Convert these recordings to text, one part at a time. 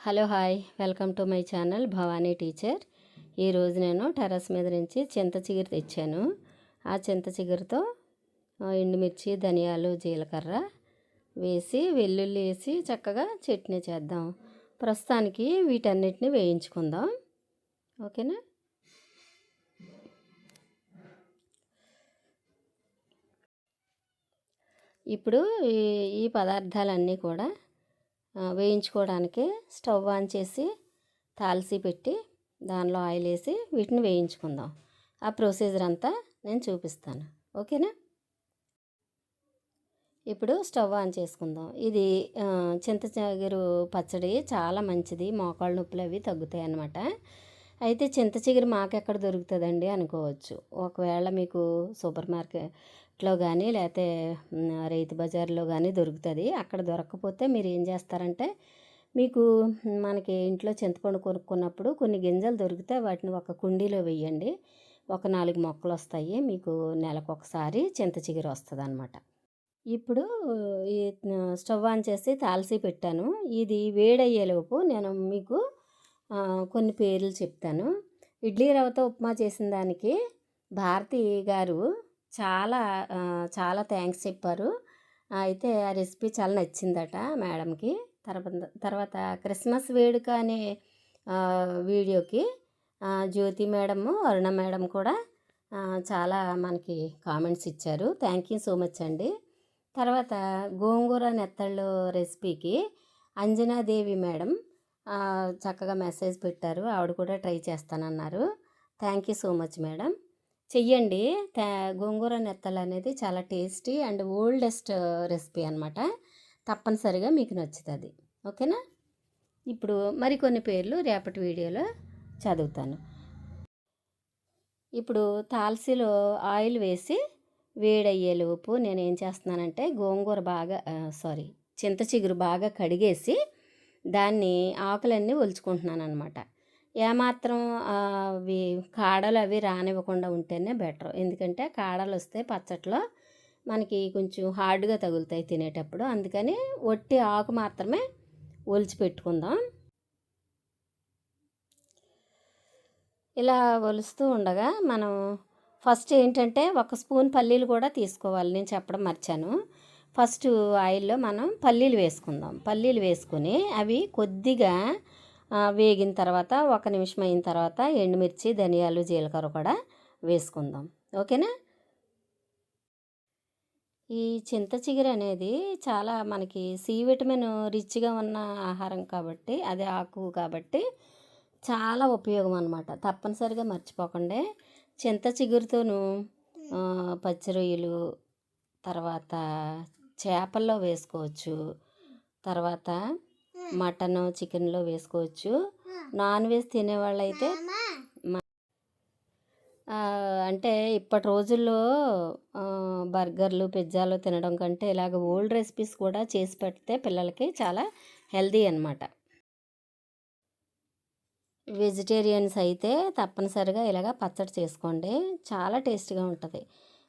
Hello hi welcome to my channel Bhavani teacher. ఈరోజు నేను terrace మీద నుంచి చింత చిగురు తెచ్చాను. ఆ చింత చిగురుతో ఎండుమిర్చి ధనియాలు జీలకర్ర వేసి వెల్లుల్లి వేసి చక్కగా చట్నీ చేద్దాం. ప్రస్తుతానికి వీటన్నిటిని వేయించుకుందాం. ఓకేనా? ఇప్పుడు ఈ ఈ పదార్థాలన్నీ కూడా వేయించుకోవడానికి స్టవ్ ఆన్ చేసి తాల్సి పెట్టి దానిలో ఆయిల్ వేసి వీటిని వేయించుకుందాం. ఆ ప్రొసీజర్ అంతా నేను చూపిస్తాను. ఓకేనా? ఇప్పుడు స్టవ్ ఆన్ చేసుకుందాం. ఇది చింతచిగురు పచ్చడి చాలా మంచిది. మోకాళ్ళ నొప్పులు అవి తగ్గుతాయి అన్నమాట. అయితే చింత చిగురు మాకెక్కడ దొరుకుతుందండి అనుకోవచ్చు. ఒకవేళ మీకు సూపర్ మార్కెట్ మార్కెట్లో కానీ లేకపోతే రైతు బజార్లో కానీ దొరుకుతుంది. అక్కడ దొరకకపోతే మీరు ఏం చేస్తారంటే మీకు మనకి ఇంట్లో చింతపండు కొనుక్కున్నప్పుడు కొన్ని గింజలు దొరికితే వాటిని ఒక కుండీలో వేయండి. ఒక నాలుగు మొక్కలు వస్తాయి. మీకు నెలకు ఒకసారి చింత చిగురు వస్తుంది అనమాట ఇప్పుడు ఈ స్టవ్ ఆన్ చేసి తాల్సి పెట్టాను. ఇది వేడయ్యేలోపు నేను మీకు కొన్ని పేర్లు చెప్తాను. ఇడ్లీ రవ్వతో ఉప్మా చేసిన దానికి భారతి గారు చాలా చాలా థ్యాంక్స్ చెప్పారు. అయితే ఆ రెసిపీ చాలా నచ్చిందట మేడంకి. తర్వాత తర్వాత క్రిస్మస్ వేడుక అనే వీడియోకి జ్యోతి మేడము అరుణ మేడం కూడా చాలా మనకి కామెంట్స్ ఇచ్చారు. థ్యాంక్ యూ సో మచ్ అండి. తర్వాత గోంగూర నెత్తళ్ళు రెసిపీకి అంజనాదేవి మేడం చక్కగా మెసేజ్ పెట్టారు. ఆవిడ కూడా ట్రై చేస్తానన్నారు. Thank you so much madam. చెయ్యండి. గోంగూర నెత్తలు అనేది చాలా టేస్టీ అండ్ ఓల్డెస్ట్ రెసిపీ అనమాట తప్పనిసరిగా మీకు నచ్చుతుంది. ఓకేనా? ఇప్పుడు మరికొన్ని పేర్లు రేపటి వీడియోలో చదువుతాను. ఇప్పుడు తాల్సీలో ఆయిల్ వేసి వేడయ్యేలోపు నేను ఏం చేస్తున్నానంటే గోంగూర బాగా సారీ చింత చిగురు బాగా కడిగేసి దాన్ని ఆకులన్నీ ఒలుచుకుంటున్నాను అనమాట ఏమాత్రం అవి కాడలు అవి రానివ్వకుండా ఉంటేనే బెటర్. ఎందుకంటే కాడలు వస్తే పచ్చట్లో మనకి కొంచెం హార్డ్గా తగులుతాయి తినేటప్పుడు. అందుకని ఒట్టి ఆకు మాత్రమే ఒలిచి పెట్టుకుందాం. ఇలా ఒలుస్తూ ఉండగా మనం ఫస్ట్ ఏంటంటే ఒక స్పూన్ పల్లీలు కూడా తీసుకోవాలి. నేను చెప్పడం మర్చాను. ఫస్ట్ ఆయిల్లో మనం పల్లీలు వేసుకుందాం. పల్లీలు వేసుకుని అవి కొద్దిగా వేగిన తర్వాత ఒక నిమిషం అయిన తర్వాత ఎండుమిర్చి ధనియాలు జీలకర్ర కూడా వేసుకుందాం. ఓకేనా? ఈ చింత చిగురు అనేది చాలా మనకి సి విటమిన్ రిచ్గా ఉన్న ఆహారం కాబట్టి అది ఆకు కాబట్టి చాలా ఉపయోగం అనమాట తప్పనిసరిగా మర్చిపోకండి. చింత చిగురుతోను పచ్చిరొయ్యలు పచ్చి రొయ్యలు తర్వాత చేపల్లో వేసుకోవచ్చు. తర్వాత మటన్ చికెన్లో వేసుకోవచ్చు. నాన్ వెజ్ తినేవాళ్ళైతే అంటే ఇప్పటి రోజుల్లో బర్గర్లు పిజ్జాలు తినడం కంటే ఇలాగ ఓల్డ్ రెసిపీస్ కూడా చేసి పెడితే పిల్లలకి చాలా హెల్దీ అనమాట వెజిటేరియన్స్ అయితే తప్పనిసరిగా ఇలాగ పచ్చడి చేసుకోండి. చాలా టేస్టీగా ఉంటుంది.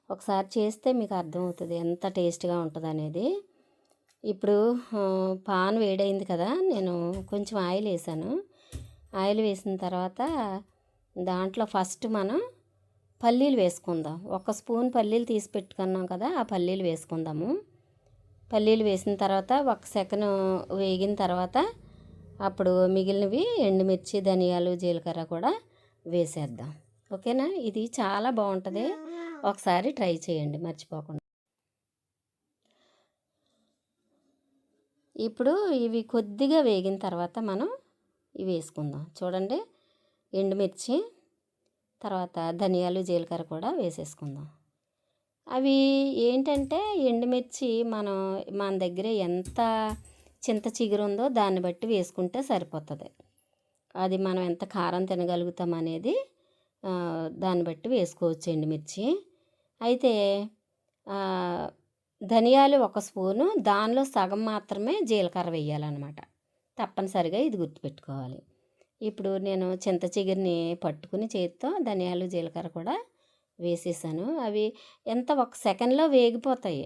ఒకసారి చేస్తే మీకు అర్థమవుతుంది ఎంత టేస్ట్గా ఉంటుంది అనేది ఇప్పుడు పాన్ వేడైంది కదా నేను కొంచెం ఆయిల్ వేసాను. ఆయిల్ వేసిన తర్వాత దాంట్లో ఫస్ట్ మనం పల్లీలు వేసుకుందాం. ఒక స్పూన్ పల్లీలు తీసి పెట్టుకున్నాం కదా ఆ పల్లీలు వేసుకుందాము. పల్లీలు వేసిన తర్వాత ఒక సెకండ్ వేగిన తర్వాత అప్పుడు మిగిలినవి ఎండుమిర్చి ధనియాలు జీలకర్ర కూడా వేసేద్దాం. ఓకేనా? ఇది చాలా బాగుంటుంది. ఒకసారి ట్రై చేయండి మర్చిపోకుండా. ఇప్పుడు ఇవి కొద్దిగా వేగిన తర్వాత మనం ఇవి వేసుకుందాం. చూడండి ఎండుమిర్చి తర్వాత ధనియాలు జీలకర్ర కూడా వేసేసుకుందాం. అవి ఏంటంటే ఎండుమిర్చి మనం మన దగ్గర ఎంత చింత చిగురు ఉందో దాన్ని బట్టి వేసుకుంటే సరిపోతుంది. అది మనం ఎంత కారం తినగలుగుతాం అనేది దాన్ని బట్టి వేసుకోవచ్చు ఎండుమిర్చి. అయితే ధనియాలు ఒక స్పూను దానిలో సగం మాత్రమే జీలకర్ర వేయాలన్నమాట. తప్పనిసరిగా ఇది గుర్తుపెట్టుకోవాలి. ఇప్పుడు నేను చింత చిగురిని పట్టుకుని చేతితో ధనియాలు జీలకర్ర కూడా వేసేసాను. అవి ఎంత ఒక సెకండ్లో వేగిపోతాయి.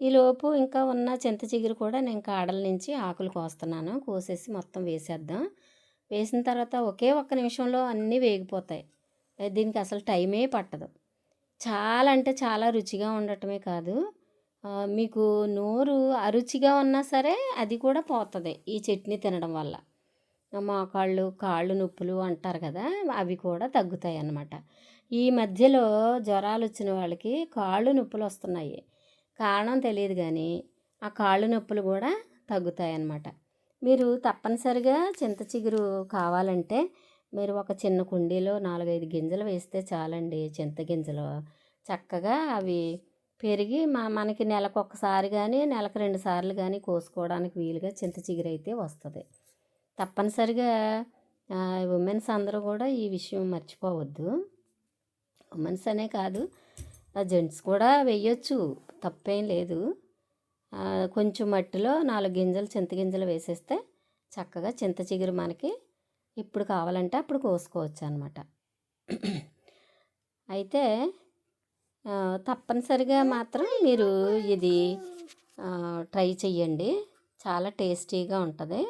ఈలోపు ఇంకా ఉన్న చింత చిగురు కూడా నేను కాడల నుంచి ఆకులు కోస్తున్నాను. కోసేసి మొత్తం వేసేద్దాం. వేసిన తర్వాత ఒకే ఒక్క నిమిషంలో అన్నీ వేగిపోతాయి. దీనికి అసలు టైమే పట్టదు. చాలా అంటే చాలా రుచిగా ఉండటమే కాదు. మీకు నోరు అరుచిగా ఉన్నా సరే అది కూడా పోతుంది ఈ చట్నీ తినడం వల్ల. మోకాళ్ళు కాళ్ళు నొప్పులు అంటారు కదా అవి కూడా తగ్గుతాయి అన్నమాట. ఈ మధ్యలో జ్వరాలు వచ్చిన వాళ్ళకి కాళ్ళు నొప్పులు వస్తున్నాయి. కారణం తెలియదు కానీ ఆ కాళ్ళు నొప్పులు కూడా తగ్గుతాయి అన్నమాట. మీరు తప్పనిసరిగా చింత చిగురు కావాలంటే మీరు ఒక చిన్న కుండీలో నాలుగైదు గింజలు వేస్తే చాలండి. చింత గింజలు చక్కగా అవి పెరిగి మా మనకి నెలకు ఒకసారి కానీ నెలకు రెండు సార్లు కానీ కోసుకోవడానికి వీలుగా చింత చిగురు అయితే వస్తుంది. తప్పనిసరిగా ఉమెన్స్ అందరూ కూడా ఈ విషయం మర్చిపోవద్దు. ఉమెన్స్ అనే కాదు జెంట్స్ కూడా వేయొచ్చు తప్పేం లేదు. కొంచెం మట్టిలో నాలుగు గింజలు చింత గింజలు వేసేస్తే చక్కగా చింత చిగురు మనకి ఎప్పుడు కావాలంటే అప్పుడు కోసుకోవచ్చు అనమాట అయితే తప్పనిసరిగా మాత్రం మీరు ఇది ట్రై చెయ్యండి. చాలా టేస్టీగా ఉంటుంది.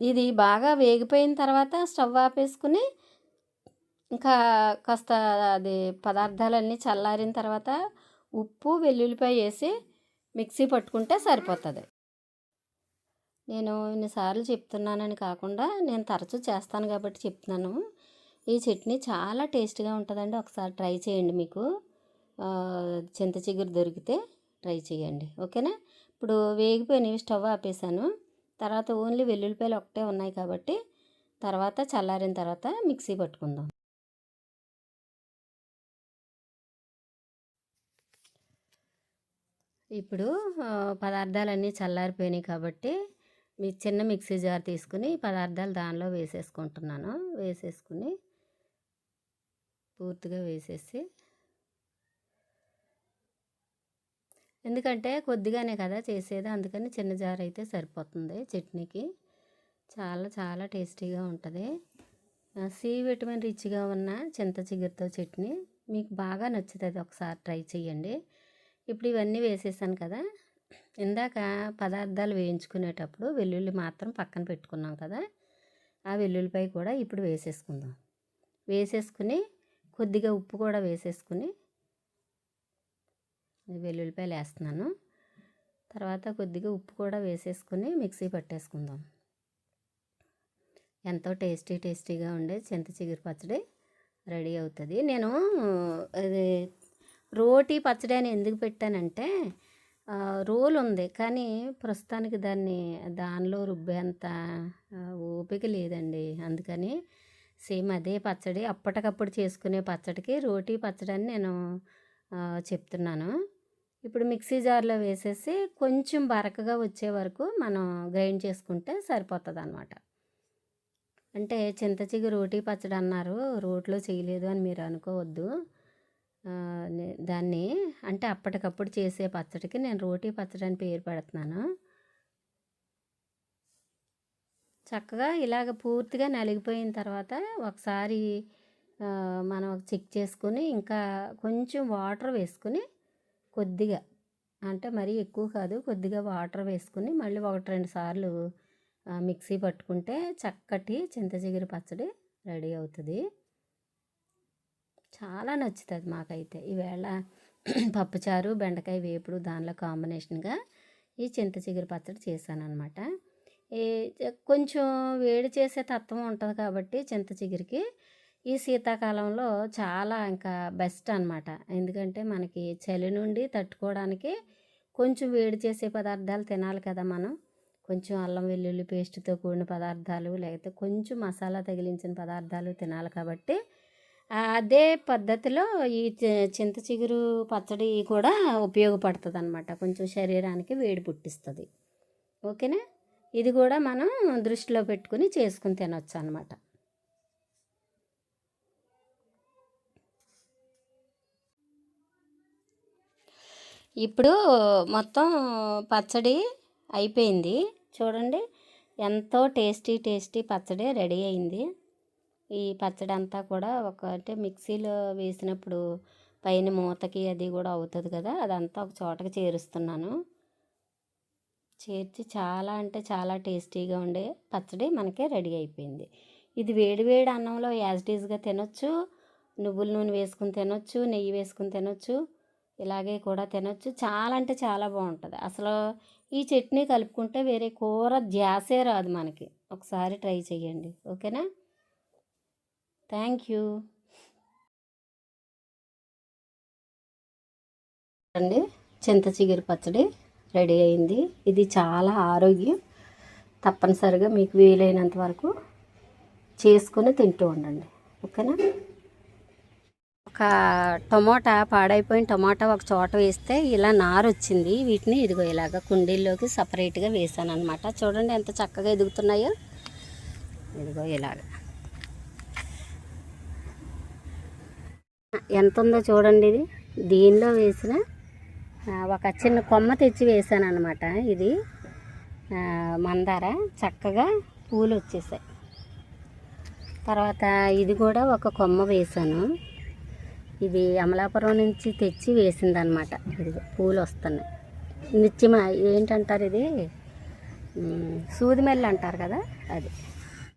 ఇది బాగా వేగిపోయిన తర్వాత స్టవ్ ఆపేసుకుని ఇంకా కాస్త అది పదార్థాలన్నీ చల్లారిన తర్వాత ఉప్పు వెల్లుల్లిపాయ వేసి మిక్సీ పట్టుకుంటే సరిపోతుంది. నేను ఇన్నిసార్లు చెప్తున్నానని కాకుండా నేను తరచూ చేస్తాను కాబట్టి చెప్తున్నాను. ఈ చట్నీ చాలా టేస్ట్గా ఉంటుందండి. ఒకసారి ట్రై చేయండి మీకు. చింత చిగురు దొరికితే ట్రై చేయండి. ఓకేనా? ఇప్పుడు వేగిపోయినవి స్టవ్ ఆపేసాను. తర్వాత ఓన్లీ వెల్లుల్లిపాయలు ఒకటే ఉన్నాయి కాబట్టి తర్వాత చల్లారిన తర్వాత మిక్సీ పట్టుకుందాం. ఇప్పుడు పదార్థాలన్నీ చల్లారిపోయినాయి కాబట్టి మీ చిన్న మిక్సీ జార్ తీసుకుని పదార్థాలు దానిలో వేసేసుకుంటున్నాను. వేసేసుకుని పూర్తిగా వేసేసి ఎందుకంటే కొద్దిగానే కదా చేసేది అందుకని చిన్న జార్ అయితే సరిపోతుంది చట్నీకి. చాలా చాలా టేస్టీగా ఉంటుంది. సి విటమిన్ రిచ్గా ఉన్న చింత చిగురుతో చట్నీ మీకు బాగా నచ్చుతుంది ఒకసారి ట్రై చేయండి ఇప్పుడు ఇవన్నీ వేసేసాను కదా. ఇందాక పదార్థాలు వేయించుకునేటప్పుడు వెల్లుల్లి మాత్రం పక్కన పెట్టుకున్నాం కదా. ఆ వెల్లుల్లిపై కూడా ఇప్పుడు వేసేసుకుందాం. వేసేసుకుని కొద్దిగా ఉప్పు కూడా వేసేసుకుని వెల్లుల్లిపాయలు వేస్తున్నాను తర్వాత కొద్దిగా ఉప్పు కూడా వేసేసుకుని మిక్సీ పట్టేసుకుందాం. ఎంతో టేస్టీ టేస్టీగా ఉండే చింత చిగురు పచ్చడి రెడీ అవుతుంది. నేను అది రోటీ పచ్చడి అని ఎందుకు పెట్టానంటే రోల్ ఉంది కానీ ప్రస్తుతానికి దాన్ని దానిలో రుబ్బేంత ఓపిక లేదండి. అందుకని సేమ్ అదే పచ్చడి. అప్పటికప్పుడు చేసుకునే పచ్చడికి రోటీ పచ్చడి అని నేను చెప్తున్నాను. ఇప్పుడు మిక్సీ జార్లో వేసేసి కొంచెం బరకగా వచ్చే వరకు మనం గ్రైండ్ చేసుకుంటే సరిపోతుంది అనమాట అంటే చింతచిగు రోటీ పచ్చడి అన్నారు రోట్లో చేయలేదు అని మీరు అనుకోవద్దు. దాన్ని అంటే అప్పటికప్పుడు చేసే పచ్చడికి నేను రోటీ పచ్చడి అని పేరు పెడుతున్నాను. చక్కగా ఇలాగ పూర్తిగా నలిగిపోయిన తర్వాత ఒకసారి మనం చెక్ చేసుకుని ఇంకా కొంచెం వాటర్ వేసుకుని కొద్దిగా అంటే మరీ ఎక్కువ కాదు కొద్దిగా వాటర్ వేసుకుని మళ్ళీ ఒకటి రెండు సార్లు మిక్సీ పట్టుకుంటే చక్కటి చింతచిగురు పచ్చడి రెడీ అవుతుంది. చాలా నచ్చుతుంది మాకైతే. ఈవేళ పప్పుచారు బెండకాయ వేపుడు దానిలో కాంబినేషన్గా ఈ చింత చిగురు పచ్చడి చేశాను అనమాట కొంచెం వేడి చేసే తత్వం ఉంటుంది కాబట్టి చింత చిగురికి ఈ శీతాకాలంలో చాలా ఇంకా బెస్ట్ అనమాట ఎందుకంటే మనకి చలి నుండి తట్టుకోవడానికి కొంచెం వేడి చేసే పదార్థాలు తినాలి కదా మనం. కొంచెం అల్లం వెల్లుల్లి పేస్ట్తో కూడిన పదార్థాలు లేకపోతే కొంచెం మసాలా తగిలించిన పదార్థాలు తినాలి కాబట్టి అదే పద్ధతిలో ఈ చింత చిగురు పచ్చడి కూడా ఉపయోగపడుతుంది అనమాట కొంచెం శరీరానికి వేడి పుట్టిస్తుంది. ఓకేనా? ఇది కూడా మనం దృష్టిలో పెట్టుకుని చేసుకుని తినొచ్చు అనమాట ఇప్పుడు మొత్తం పచ్చడి అయిపోయింది. చూడండి ఎంతో టేస్టీ టేస్టీ పచ్చడి రెడీ అయింది. ఈ పచ్చడి అంతా కూడా ఒక అంటే మిక్సీలో వేసినప్పుడు పైన మూతకి అది కూడా అవుతుంది కదా అదంతా ఒక చోటకి చేరుస్తున్నాను. చేర్చి చాలా అంటే చాలా టేస్టీగా ఉండే పచ్చడి మనకి రెడీ అయిపోయింది. ఇది వేడి వేడి అన్నంలో యాజిటీజ్గా తినొచ్చు. నువ్వుల నూనె వేసుకుని తినొచ్చు నెయ్యి వేసుకుని తినొచ్చు ఇలాగే కూడా తినొచ్చు. చాలా అంటే చాలా బాగుంటుంది. అసలు ఈ చట్నీ కలుపుకుంటే వేరే కూర ధ్యాసే రాదు మనకి. ఒకసారి ట్రై చేయండి ఓకేనా? Thank you. అండి చింత చిగురు పచ్చడి. రెడీ అయింది. ఇది చాలా ఆరోగ్యం. తప్పనిసరిగా మీకు వీలైనంత వరకు చేసుకొని తింటూ ఉండండి. ఓకేనా? ఒక టమోటా పాడైపోయిన టమోటా ఒక చోట వేస్తే ఇలా నారు వచ్చింది వీటిని ఇదిగో ఇలాగ కుండీల్లోకి సపరేట్గా వేసాను అనమాట చూడండి ఎంత చక్కగా ఎదుగుతున్నాయో. ఇదిగో ఇలాగ. ఎంత ఉందో చూడండి ఇది. దీనిలో వేసిన ఒక చిన్న కొమ్మ తెచ్చి వేసాను అనమాట ఇది మందార చక్కగా పూలు వచ్చేసాయి. తర్వాత ఇది కూడా ఒక కొమ్మ వేసాను. ఇది అమలాపురం నుంచి తెచ్చి వేసిందనమాట ఇది పూలు వస్తున్నాయి. నిత్యమ ఏంటంటారు ఇది? సూదిమెల్లి అంటారు కదా అది.